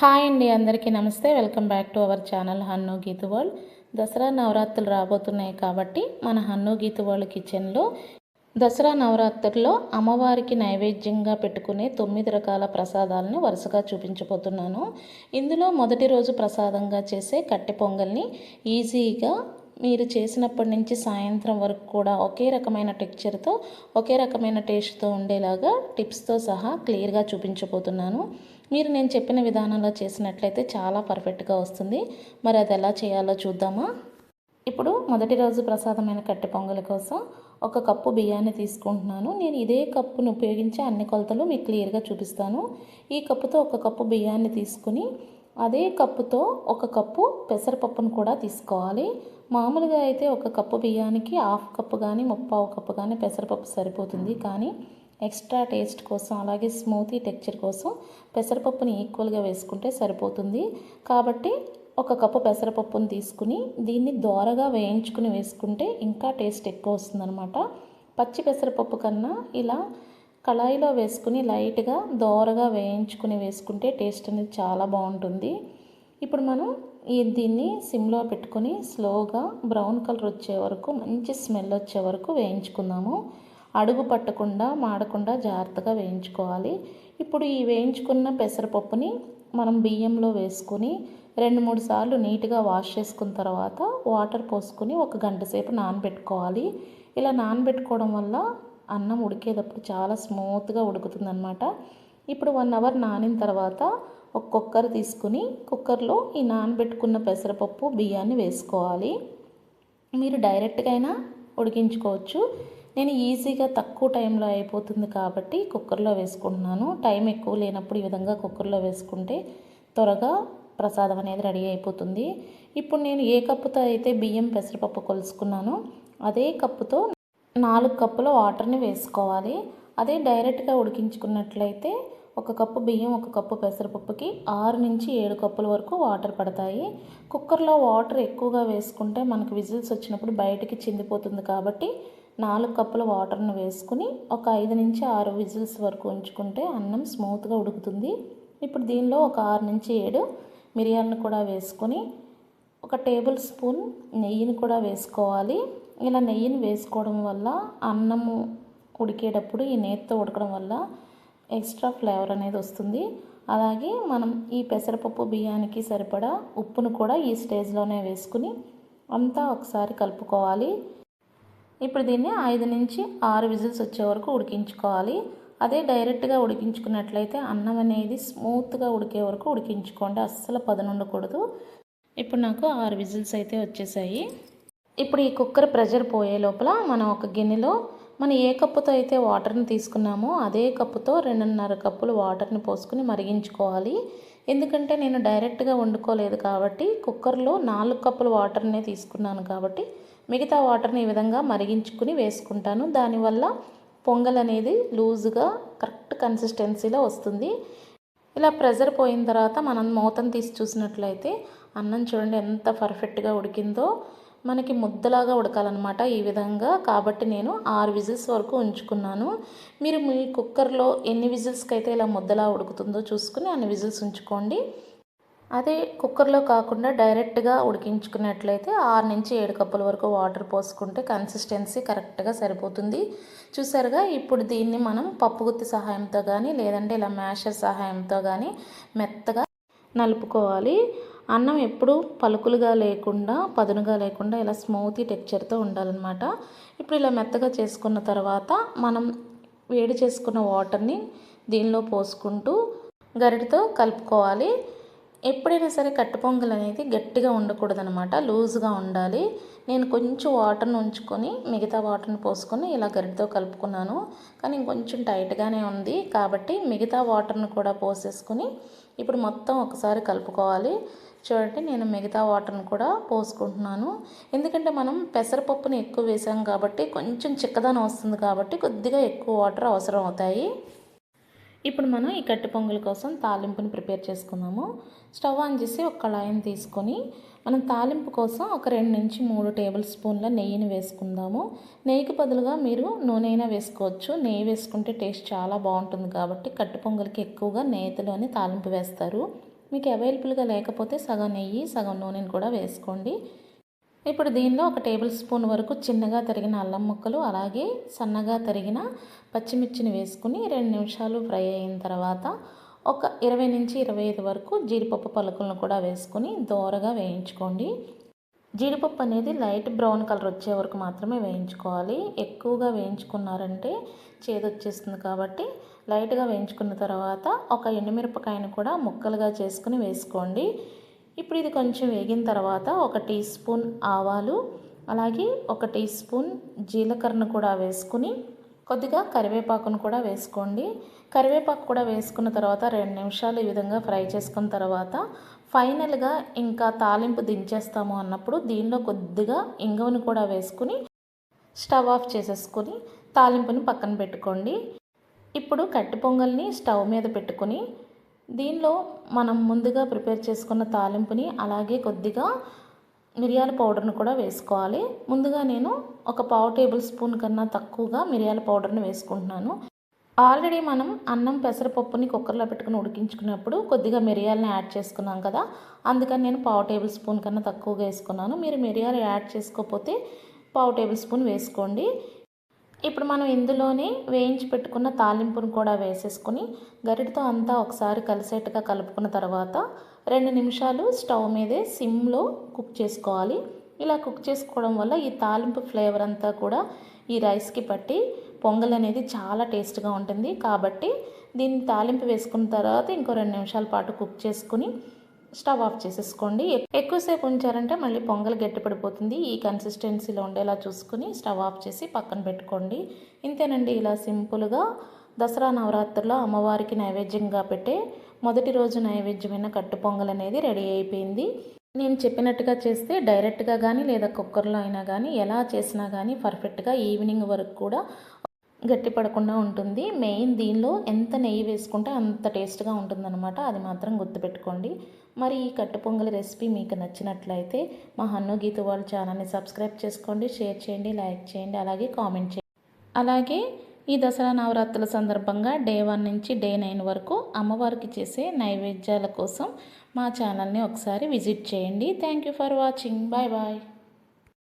Hi అండి అందరికీ నమస్తే. Welcome back to our channel Hannu Geethu world. Dasara నవరాత్రులు రాబోతున్నాయి కాబట్టి మన హన్ను గీతు వరల్డ్ కిచెన్లో దసరా నవరాత్రుల్లో అమ్మవారికి నైవేద్యంగా పెట్టుకునే తొమ్మిది రకాల ప్రసాదాలను వరుసగా చూపించబోతున్నాను. ఇందులో మొదటి రోజు ప్రసాదంగా చేసే కట్టె పొంగల్ని ఈజీగా మీరు చేసినప్పటి నుంచి సాయంత్రం వరకు కూడా ఒకే రకమైన టెక్చర్తో ఒకే రకమైన టేస్ట్తో ఉండేలాగా టిప్స్తో సహా క్లియర్గా చూపించబోతున్నాను. మీరు నేను చెప్పిన విధానంలో చేసినట్లయితే చాలా పర్ఫెక్ట్గా వస్తుంది. మరి అది ఎలా చేయాలో చూద్దామా? ఇప్పుడు మొదటి రోజు ప్రసాదమైన కట్టె పొంగలి కోసం ఒక కప్పు బియ్యాన్ని తీసుకుంటున్నాను. నేను ఇదే కప్పును ఉపయోగించి అన్ని కొలతలు మీకు క్లియర్గా చూపిస్తాను. ఈ కప్పుతో ఒక కప్పు బియ్యాన్ని తీసుకుని అదే కప్పుతో ఒక కప్పు పెసరపప్పును కూడా తీసుకోవాలి. మామూలుగా అయితే ఒక కప్పు బియ్యానికి హాఫ్ కప్పు కానీ ముప్పావు కప్పు కానీ పెసరపప్పు సరిపోతుంది. కానీ ఎక్స్ట్రా టేస్ట్ కోసం అలాగే స్మూతీ టెక్చర్ కోసం పెసరపప్పుని ఈక్వల్గా వేసుకుంటే సరిపోతుంది. కాబట్టి ఒక కప్పు పెసరపప్పును తీసుకుని దీన్ని దోరగా వేయించుకుని వేసుకుంటే ఇంకా టేస్ట్ ఎక్కువ వస్తుందన్నమాట. పచ్చి పెసరపప్పు కన్నా ఇలా కళాయిలో వేసుకుని లైట్గా దోరగా వేయించుకుని వేసుకుంటే టేస్ట్ అనేది చాలా బాగుంటుంది. ఇప్పుడు మనం దీన్ని సిమ్లో పెట్టుకొని స్లోగా బ్రౌన్ కలర్ వచ్చే వరకు మంచి స్మెల్ వచ్చే వరకు వేయించుకుందాము. అడుగు పట్టకుండా మాడకుండా జాగ్రత్తగా వేయించుకోవాలి. ఇప్పుడు ఈ వేయించుకున్న పెసరపప్పుని మనం బియ్యంలో వేసుకొని రెండు మూడు సార్లు నీట్గా వాష్ చేసుకున్న తర్వాత వాటర్ పోసుకొని ఒక గంట సేపు నానబెట్టుకోవాలి. ఇలా నానబెట్టుకోవడం వల్ల అన్నం ఉడికేటప్పుడు చాలా స్మూత్గా ఉడుకుతుందనమాట ఇప్పుడు వన్ అవర్ నానిన తర్వాత ఒక కుక్కర్ తీసుకుని కుక్కర్లో ఈ నానబెట్టుకున్న పెసరపప్పు బియ్యాన్ని వేసుకోవాలి. మీరు డైరెక్ట్గా అయినా ఉడికించుకోవచ్చు. నేను ఈజీగా తక్కువ టైంలో అయిపోతుంది కాబట్టి కుక్కర్లో వేసుకుంటున్నాను. టైం ఎక్కువ లేనప్పుడు ఈ విధంగా కుక్కర్లో వేసుకుంటే త్వరగా ప్రసాదం అనేది రెడీ అయిపోతుంది. ఇప్పుడు నేను ఏ కప్పుతో అయితే బియ్యం పెసరపప్పు కొలుసుకున్నానో అదే కప్పుతో నాలుగు కప్పుల వాటర్ని వేసుకోవాలి. అదే డైరెక్ట్గా ఉడికించుకున్నట్లయితే ఒక కప్పు బియ్యం ఒక కప్పు పెసరపప్పుకి ఆరు నుంచి ఏడు కప్పుల వరకు వాటర్ పడతాయి. కుక్కర్లో వాటర్ ఎక్కువగా వేసుకుంటే మనకు విజిల్స్ వచ్చినప్పుడు బయటికి చిందిపోతుంది కాబట్టి నాలుగు కప్పుల వాటర్ను వేసుకుని ఒక ఐదు నుంచి ఆరు విజిల్స్ వరకు ఉంచుకుంటే అన్నం స్మూత్గా ఉడుకుతుంది. ఇప్పుడు దీనిలో ఒక ఆరు నుంచి ఏడు మిరియాలను కూడా వేసుకొని ఒక టేబుల్ స్పూన్ నెయ్యిని కూడా వేసుకోవాలి. ఇలా నెయ్యిని వేసుకోవడం వల్ల అన్నము ఉడికేటప్పుడు ఈ నేతితో ఉడకడం వల్ల ఎక్స్ట్రా ఫ్లేవర్ అనేది వస్తుంది. అలాగే మనం ఈ పెసరపప్పు బియ్యానికి సరిపడా ఉప్పును కూడా ఈ స్టేజ్లోనే వేసుకుని అంతా ఒకసారి కలుపుకోవాలి. ఇప్పుడు దీన్ని ఐదు నుంచి ఆరు విజిల్స్ వచ్చే వరకు ఉడికించుకోవాలి. అదే డైరెక్ట్గా ఉడికించుకున్నట్లయితే అన్నం అనేది స్మూత్గా ఉడికే వరకు ఉడికించుకోండి. అస్సలు పదనుండకూడదు. ఇప్పుడు నాకు ఆరు విజిల్స్ అయితే వచ్చేసాయి. ఇప్పుడు ఈ కుక్కర్ ప్రెషర్ పోయే లోపల మనం ఒక గిన్నెలో మనం ఏ కప్పుతో అయితే వాటర్ని తీసుకున్నామో అదే కప్పుతో రెండున్నర కప్పులు వాటర్ని పోసుకుని మరిగించుకోవాలి. ఎందుకంటే నేను డైరెక్ట్గా వండుకోలేదు కాబట్టి కుక్కర్లో నాలుగు కప్పులు వాటర్నే తీసుకున్నాను కాబట్టి మిగతా వాటర్ని ఈ విధంగా మరిగించుకుని వేసుకుంటాను. దానివల్ల పొంగల్ అనేది లూజ్గా కరెక్ట్ కన్సిస్టెన్సీలో వస్తుంది. ఇలా ప్రెజర్ పోయిన తర్వాత మనం మూతను తీసి చూసినట్లయితే అన్నం చూడండి ఎంత పర్ఫెక్ట్గా ఉడికిందో. మనకి ముద్దలాగా ఉడకాలన్నమాట ఈ విధంగా. కాబట్టి నేను ఆరు విజిల్స్ వరకు ఉంచుకున్నాను. మీరు మీ కుక్కర్లో ఎన్ని విజిల్స్కి అయితే ఇలా ముద్దలా ఉడుకుతుందో చూసుకుని అన్ని విజిల్స్ ఉంచుకోండి. అదే కుక్కర్లో కాకుండా డైరెక్ట్గా ఉడికించుకున్నట్లయితే ఆరు నుంచి ఏడు కప్పుల వరకు వాటర్ పోసుకుంటే కన్సిస్టెన్సీ కరెక్ట్గా సరిపోతుంది. చూసారుగా ఇప్పుడు దీన్ని మనం పప్పుగుత్తి సహాయంతో కానీ లేదంటే ఇలా మ్యాషర్ సహాయంతో కానీ మెత్తగా నలుపుకోవాలి. అన్నం ఎప్పుడు పలుకులుగా లేకుండా పదునుగా లేకుండా ఇలా స్మూతీ టెక్చర్తో ఉండాలన్నమాట. ఇప్పుడు ఇలా మెత్తగా చేసుకున్న తర్వాత మనం వేడి చేసుకున్న వాటర్ని దీనిలో పోసుకుంటూ గరిటతో కలుపుకోవాలి. ఎప్పుడైనా సరే కట్టు పొంగల్ అనేది గట్టిగా ఉండకూడదనమాట లూజ్గా ఉండాలి. నేను కొంచెం వాటర్ని ఉంచుకొని మిగతా వాటర్ని పోసుకొని ఇలా గరిటతో కలుపుకున్నాను. కానీ కొంచెం టైట్గానే ఉంది కాబట్టి మిగతా వాటర్ని కూడా పోసేసుకొని ఇప్పుడు మొత్తం ఒకసారి కలుపుకోవాలి. చూడండి నేను మిగతా వాటర్ని కూడా పోసుకుంటున్నాను. ఎందుకంటే మనం పెసరపప్పుని ఎక్కువ వేసాం కాబట్టి కొంచెం చిక్కదనం వస్తుంది కాబట్టి కొద్దిగా ఎక్కువ వాటర్ అవసరం అవుతాయి. ఇప్పుడు మనం ఈ కట్టి పొంగల్ కోసం తాలింపుని ప్రిపేర్ చేసుకుందాము స్టవ్ ఆన్ చేసి ఒక కళాయిని తీసుకొని మనం తాలింపు కోసం ఒక రెండు నుంచి మూడు టేబుల్ స్పూన్ల నెయ్యిని వేసుకుందాము. నెయ్యికి బదులుగా మీరు నూనె అయినా వేసుకోవచ్చు. నెయ్యి వేసుకుంటే టేస్ట్ చాలా బాగుంటుంది కాబట్టి కట్టు పొంగల్కి ఎక్కువగా నేతిలోని తాలింపు వేస్తారు. మీకు అవైలబుల్గా లేకపోతే సగం నెయ్యి సగం నూనెని కూడా వేసుకోండి. ఇప్పుడు దీనిలో ఒక టేబుల్ స్పూన్ వరకు చిన్నగా తరిగిన అల్లం ముక్కలు అలాగే సన్నగా తరిగిన పచ్చిమిర్చిని వేసుకుని రెండు నిమిషాలు ఫ్రై అయిన తర్వాత ఒక ఇరవై నుంచి ఇరవై ఐదు వరకు జీడిపప్పు పలుకులను కూడా వేసుకుని దోరగా వేయించుకోండి. జీడిపప్పు అనేది లైట్ బ్రౌన్ కలర్ వచ్చే వరకు మాత్రమే వేయించుకోవాలి. ఎక్కువగా వేయించుకున్నారంటే చేదు వచ్చేస్తుంది కాబట్టి లైట్గా వేయించుకున్న తర్వాత ఒక ఎండుమిరపకాయను కూడా ముక్కలుగా చేసుకుని వేసుకోండి. ఇప్పుడు ఇది కొంచెం వేగిన తర్వాత ఒక టీ స్పూన్ ఆవాలు అలాగే ఒక టీ స్పూన్ జీలకర్రను కూడా వేసుకుని కొద్దిగా కరివేపాకును కూడా వేసుకోండి. కరివేపాకు కూడా వేసుకున్న తర్వాత రెండు నిమిషాలు ఈ విధంగా ఫ్రై చేసుకున్న తర్వాత ఫైనల్గా ఇంకా తాలింపు దించేస్తాము అన్నప్పుడు దీనిలో కొద్దిగా ఇంగువను కూడా వేసుకుని స్టవ్ ఆఫ్ చేసేసుకొని తాలింపుని పక్కన పెట్టుకోండి. ఇప్పుడు కట్టి పొంగల్ని స్టవ్ మీద పెట్టుకుని దీనిలో మనం ముందుగా ప్రిపేర్ చేసుకున్న తాలింపుని అలాగే కొద్దిగా మిరియాల పౌడర్ను కూడా వేసుకోవాలి. ముందుగా నేను ఒక పావు టేబుల్ స్పూన్ కన్నా తక్కువగా మిరియాల పౌడర్ని వేసుకుంటున్నాను. ఆల్రెడీ మనం అన్నం పెసరపప్పుని కుక్కర్లో పెట్టుకుని ఉడికించుకున్నప్పుడు కొద్దిగా మిరియాలని యాడ్ చేసుకున్నాం కదా అందుకని నేను పావు టేబుల్ స్పూన్ కన్నా తక్కువగా వేసుకున్నాను. మీరు మిరియాలు యాడ్ చేసుకోకపోతే పావు టేబుల్ స్పూన్ వేసుకోండి. ఇప్పుడు మనం ఇందులోనే వేయించి పెట్టుకున్న తాలింపును కూడా వేసేసుకొని గరిటతో అంతా ఒకసారి కలిసేట్టుగా కలుపుకున్న తర్వాత రెండు నిమిషాలు స్టవ్ మీదే సిమ్లో కుక్ చేసుకోవాలి. ఇలా కుక్ చేసుకోవడం వల్ల ఈ తాలింపు ఫ్లేవర్ అంతా కూడా ఈ రైస్కి పట్టి పొంగల్ అనేది చాలా టేస్ట్గా ఉంటుంది. కాబట్టి దీన్ని తాలింపు వేసుకున్న తర్వాత ఇంకో రెండు నిమిషాల పాటు కుక్ చేసుకుని స్టవ్ ఆఫ్ చేసేసుకోండి. ఎక్కువసేపు ఉంచారంటే మళ్ళీ పొంగల్ గట్టిపడిపోతుంది. ఈ కన్సిస్టెన్సీలో ఉండేలా చూసుకుని స్టవ్ ఆఫ్ చేసి పక్కన పెట్టుకోండి. ఇంతేనండి ఇలా సింపుల్గా దసరా నవరాత్రుల్లో అమ్మవారికి నైవేద్యంగా పెట్టే మొదటి రోజు నైవేద్యమైన కట్టు పొంగల్ అనేది రెడీ అయిపోయింది. నేను చెప్పినట్టుగా చేస్తే డైరెక్ట్గా కానీ లేదా కుక్కర్లో అయినా కానీ ఎలా చేసినా కానీ పర్ఫెక్ట్గా ఈవినింగ్ వరకు కూడా గట్టి పడకుండా ఉంటుంది. మెయిన్ దీనిలో ఎంత నెయ్యి వేసుకుంటే అంత టేస్ట్గా ఉంటుందన్నమాట. అది మాత్రం గుర్తుపెట్టుకోండి. మరి ఈ కట్టు పొంగల్ రెసిపీ మీకు నచ్చినట్లయితే మా హన్ను గీత వాళ్ళ ఛానల్ని సబ్స్క్రైబ్ చేసుకోండి షేర్ చేయండి లైక్ చేయండి అలాగే కామెంట్ చేయండి. అలాగే ఈ దసరా నవరాత్రుల సందర్భంగా డే వన్ నుంచి డే నైన్ వరకు అమ్మవారికి చేసే నైవేద్యాల కోసం మా ఛానల్ని ఒకసారి విజిట్ చేయండి. Thank you for watching. Bye bye.